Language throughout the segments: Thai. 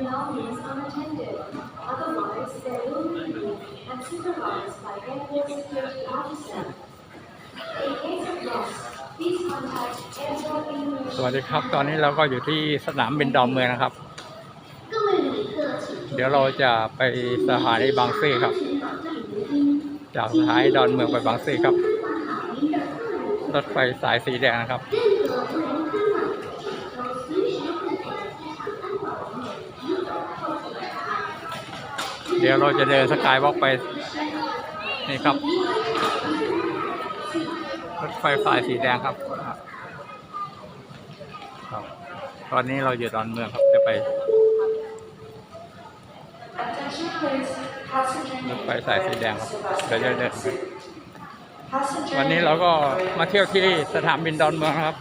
belongings unattended. Otherwise, they will be moved and supervised by airport security officer. In case of loss, please contact airport immigration. สวัสดีครับตอนนี้เราก็อยู่ที่สนามบินดอนเมืองนะครับ เดี๋ยวเราจะไปสถานีบางซื่อครับ จากสถานีดอนเมืองไปบางซื่อครับ รถไฟสายสีแดงนะครับ เดี๋ยวเราจะเดินสกายวอล์กไป นี่ครับ รถไฟสายสีแดงครับ ครับ ตอนนี้เราอยู่ดอนเมืองครับ จะไปรถไฟสายสีแดงครับเดี๋ยวจะเดินไปวันนี้เราก็มาเที่ยวที่สนามบินดอนเมืองครับ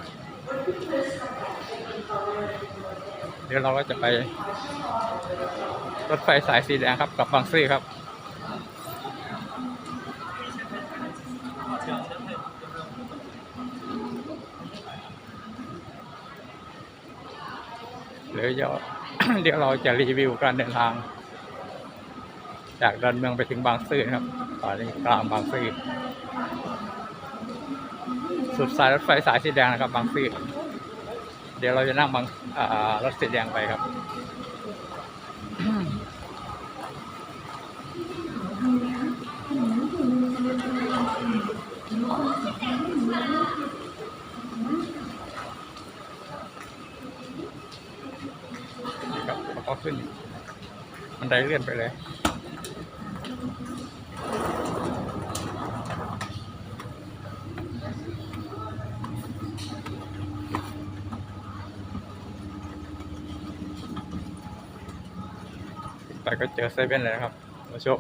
เดี๋ยวเราก็จะไป รถไฟสายสีแดงครับกับบางซื่อครับ เดี๋ยวเดี๋ยวเราจะรีวิวการเดินทาง จากดอนเมืองไปถึงบางซื่อนะครับตอนนี้กลางบางซื่อสุดสายรถไฟสายสีแดงนะครับ บางซื่อเดี๋ยวเราจะนั่งบางรถสีแดงไปครับ ขึ้นมันได้เลื่อนไปเลยไปก็เจอเซเว่นเลยนะครับมาชม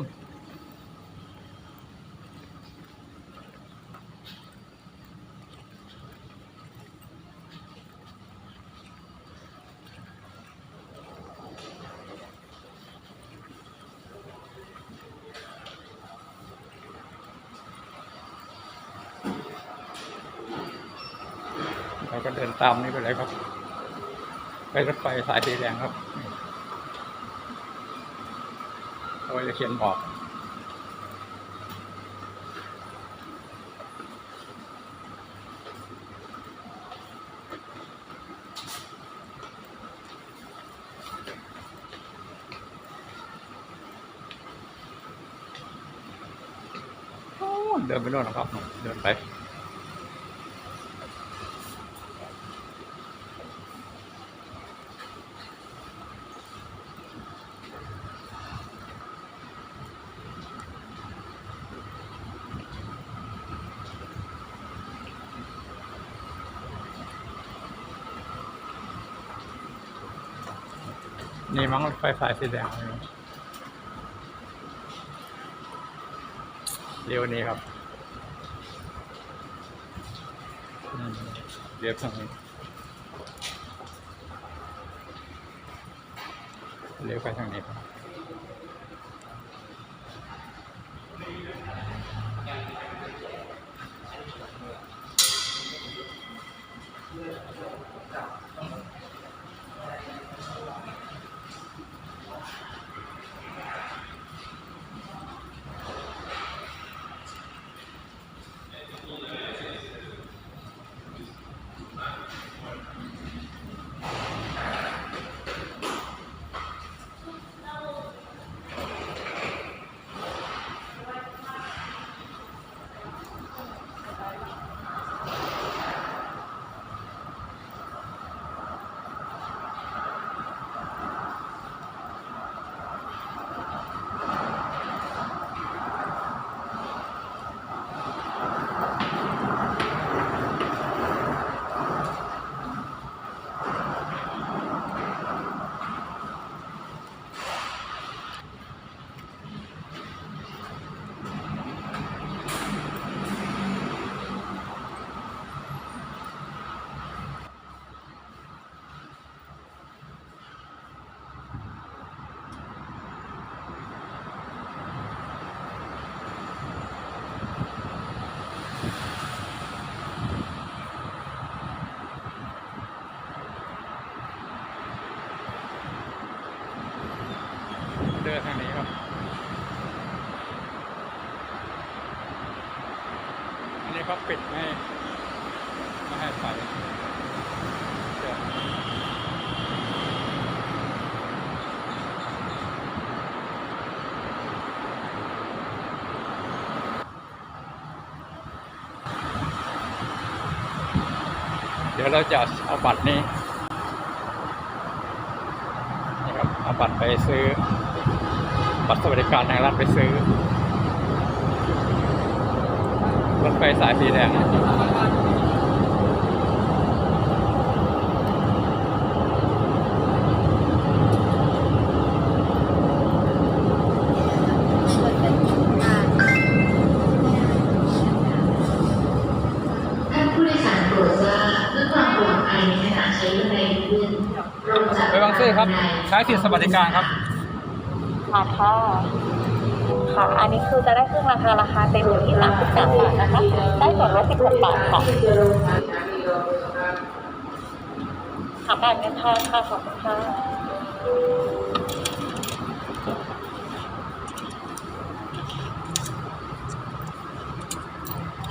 เราก็เดินตามนี้ไปเลยครับ ไปรถไฟสายสีแดงครับเขาจะเขียนบอกเดินไปโน่นนะครับ เดินไป นี่มั้งไฟสายสีแดงเร็วนี้ครับเรียบทางนี้เรียวไปทางนี้ครับ อันนี้เปิดไม่ไม่ให้ไปเดี๋ยวเดี๋ยวเราจะเอาบัตรนี้นี่ครับเอาบัตรไปซื้อบัตรสวัสดิการแห่งรัฐไปซื้อ รถไฟสายสีแดงท่านผู้โดยสารโปรดทราบเพื่อความปลอดภัยในขณะใช้บันไดเลื่อนโปรดจัดไปบางซื่อครับใช้สิทธิสวัสดิการครับค่ะค่ะ ค่ะ อันนี้คือจะได้ครึ่งราคาราคาเต็มอยู่ที่33บาทนะคะ ได้ส่วนลด16บาทค่ะค่ะบาทเงินทอนค่ะขอบคุณค่ะ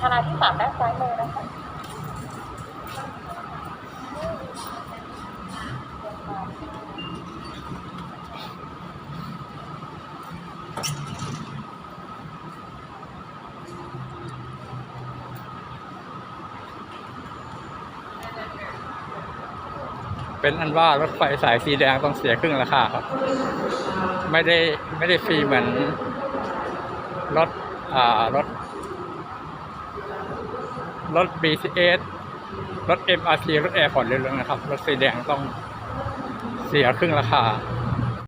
คณะที่สามด้านซ้ายมือนะคะ เป็นอันว่ารถไฟสายสีแดงต้องเสียครึ่งราคาครับ ไม่ได้ไม่ได้ฟรีเหมือนรถอ่ารถรถ BCS รถ MRT รถแอร์พอร์ตเรื่องนะครับ รถสีแดงต้องเสียครึ่งราคา